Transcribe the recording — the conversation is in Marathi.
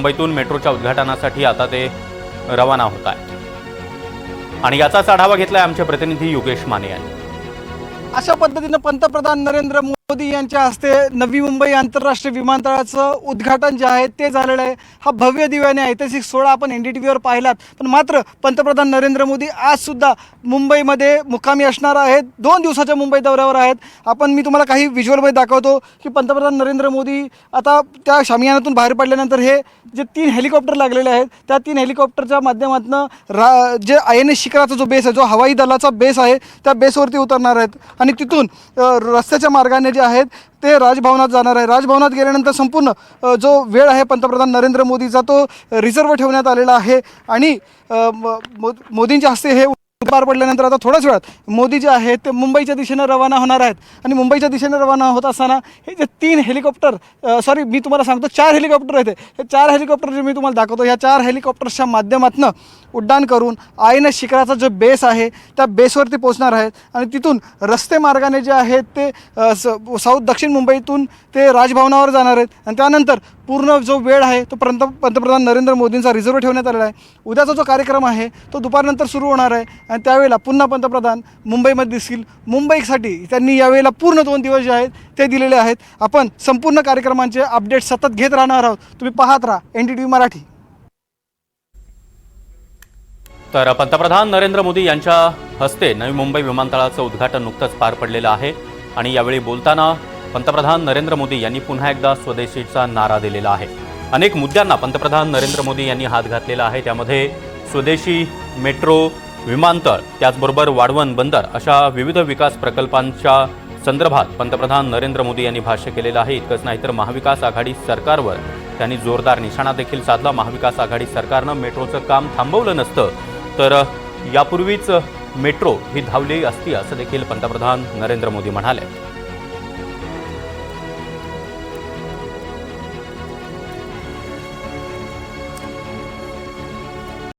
मुंबईतून मेट्रोच्या उद्घाटनासाठी आता ते रवाना होत आहेत. आणि याचाच आढावा घेतलाय आमचे प्रतिनिधी योगेश माने यांनी. अशा पद्धतीनं पंतप्रधान नरेंद्र मोदी मोदी यांच्या हस्ते नवी मुंबई आंतरराष्ट्रीय विमानतळाचं उद्घाटन जे आहे ते झालेलं आहे. हा भव्य दिव्याने ऐतिहासिक सोहळा आपण एन डी टी व्हीवर पाहिलात. पण मात्र पंतप्रधान नरेंद्र मोदी आजसुद्धा मुंबईमध्ये मुक्कामी असणार आहेत. दोन दिवसाच्या मुंबई दौऱ्यावर आहेत. आपण मी तुम्हाला काही व्हिज्युअलमध्ये दाखवतो की पंतप्रधान नरेंद्र मोदी आता त्या शामियानातून बाहेर पडल्यानंतर हे जे तीन हेलिकॉप्टर लागलेले आहेत त्या तीन हेलिकॉप्टरच्या माध्यमातून रा जे आय एन एस शिखराचा जो बेस आहे जो हवाई दलाचा बेस आहे त्या बेसवरती उतरणार आहेत. आणि तिथून रस्त्याच्या मार्गाने जे आहेत ते राजभवनात जाणार आहे. राजभवनात गेल्यानंतर संपूर्ण जो वेळ आहे पंतप्रधान नरेंद्र मोदीचा तो रिझर्व ठेवण्यात आलेला आहे. आणि मो- मोदींच्या हस्ते हे पार पडल्यानंतर आता थोड्याच वेळात मोदी जे आहेत ते मुंबईच्या दिशेनं रवाना होणार आहेत. आणि मुंबईच्या दिशेनं रवाना होत असताना हे जे तीन हेलिकॉप्टर सॉरी मी तुम्हाला सांगतो चार हेलिकॉप्टर आहेत. हे चार हेलिकॉप्टर जे मी तुम्हाला दाखवतो ह्या चार हेलिकॉप्टर्सच्या माध्यमातून उड्डाण करून आईनं शिखराचा जो बेस आहे त्या बेसवरती पोहोचणार आहेत. आणि तिथून रस्ते मार्गाने जे आहेत ते स साऊथ दक्षिण मुंबईतून ते राजभवनावर जाणार आहेत. आणि त्यानंतर पूर्ण जो वेळ आहे तो पंत पंतप्रधान नरेंद्र मोदींचा रिझर्व ठेवण्यात आलेला आहे. उद्याचा जो कार्यक्रम आहे तो दुपारनंतर सुरू होणार आहे. आणि त्यावेळेला पुन्हा पंतप्रधान मुंबईमध्ये दिसतील. मुंबईसाठी त्यांनी यावेळेला पूर्ण दोन दिवस जे आहेत ते दिलेले आहेत. आपण संपूर्ण कार्यक्रमांचे अपडेट सतत घेत राहणार आहोत. तुम्ही पाहत राहा N D T V Marathi. तर पंतप्रधान नरेंद्र मोदी यांच्या हस्ते नवी मुंबई विमानतळाचं उद्घाटन नुकतंच पार पडलेलं आहे. आणि यावेळी बोलताना पंतप्रधान नरेंद्र मोदी यांनी पुन्हा एकदा स्वदेशीचा नारा दिलेला आहे. अनेक मुद्द्यांना पंतप्रधान नरेंद्र मोदी यांनी हात घातलेला आहे. त्यामध्ये स्वदेशी मेट्रो विमानतळ त्याचबरोबर वाढवण बंदर अशा विविध विकास प्रकल्पांच्या संदर्भात पंतप्रधान नरेंद्र मोदी यांनी भाष्य केलेलं आहे. इतकंच नाही तर महाविकास आघाडी सरकारवर त्यांनी जोरदार निशाणा देखील साधला. महाविकास आघाडी सरकारनं मेट्रोचं काम थांबवलं नसतं तर यापूर्वीच मेट्रो ही धावली असती असं देखील पंतप्रधान नरेंद्र मोदी म्हणाले.